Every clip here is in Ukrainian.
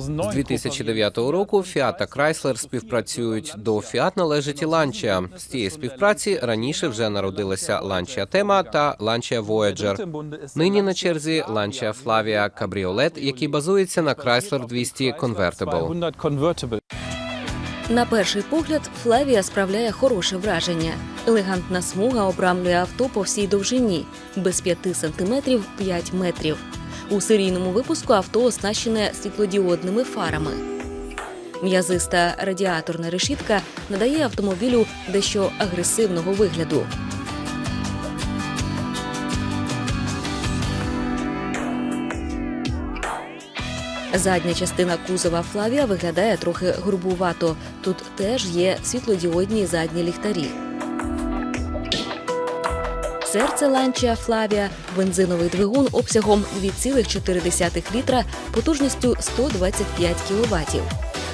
З 2009 року Fiat та Chrysler співпрацюють. До Fiat належить і Lancia. З цієї співпраці раніше вже народилися Lancia Tema та Lancia Voyager. Нині на черзі Lancia Flavia Cabriolet, який базується на Chrysler 200 Convertible. На перший погляд, Флавія справляє хороше враження. Елегантна смуга обрамлює авто по всій довжині без 5 сантиметрів 5 метрів. У серійному випуску авто оснащене світлодіодними фарами. М'язиста радіаторна решітка надає автомобілю дещо агресивного вигляду. Задня частина кузова Флавія виглядає трохи грубувато. Тут теж є світлодіодні задні ліхтарі. Серце ланчія Флавія бензиновий двигун обсягом 2,4 літра потужністю 125 кВт.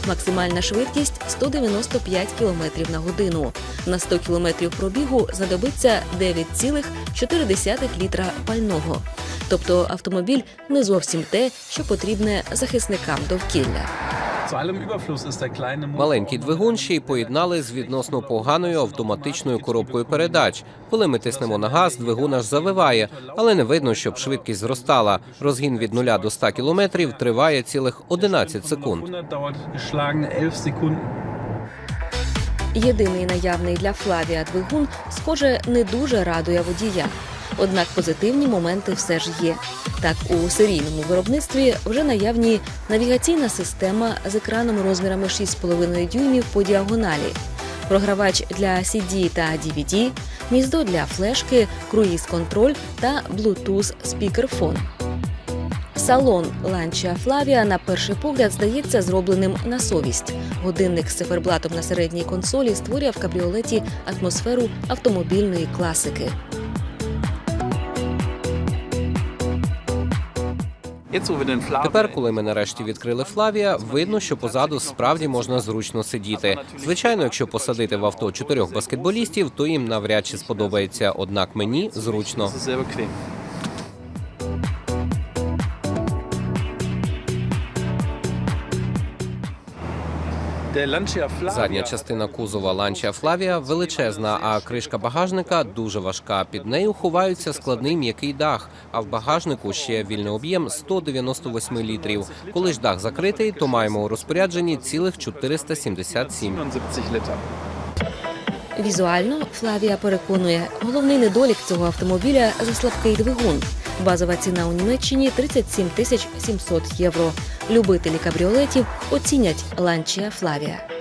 Максимальна швидкість 195 км на годину. На 100 км пробігу знадобиться 9,4 літра пального. Тобто автомобіль не зовсім те, що потрібне захисникам довкілля. Маленький двигун ще й поєднали з відносно поганою автоматичною коробкою передач. Коли ми тиснемо на газ, двигун аж завиває, але не видно, щоб швидкість зростала. Розгін від 0 до 100 кілометрів триває цілих 11 секунд. Єдиний наявний для Флавія двигун, схоже, не дуже радує водія. Однак позитивні моменти все ж є. Так, у серійному виробництві вже наявні навігаційна система з екраном розмірами 6,5 дюймів по діагоналі, програвач для CD та DVD, гніздо для флешки, круїз-контроль та Bluetooth спікерфон. Салон Lancia Flavia на перший погляд здається зробленим на совість. Годинник з циферблатом на середній консолі створює в кабріолеті атмосферу автомобільної класики. Тепер, коли ми нарешті відкрили Флавія, видно, що позаду справді можна зручно сидіти. Звичайно, якщо посадити в авто чотирьох баскетболістів, то їм навряд чи сподобається. Однак мені зручно. Задня частина кузова Lancia Flavia величезна, а кришка багажника дуже важка. Під нею ховаються складний м'який дах. А в багажнику ще вільний об'єм 198 літрів. Коли ж дах закритий, то маємо у розпорядженні цілих 477. Візуально Флавія переконує, головний недолік цього автомобіля за слабкий двигун. Базова ціна у Німеччині 37 тисяч 700 євро. Любителі кабріолетів оцінять ланчія Flavia.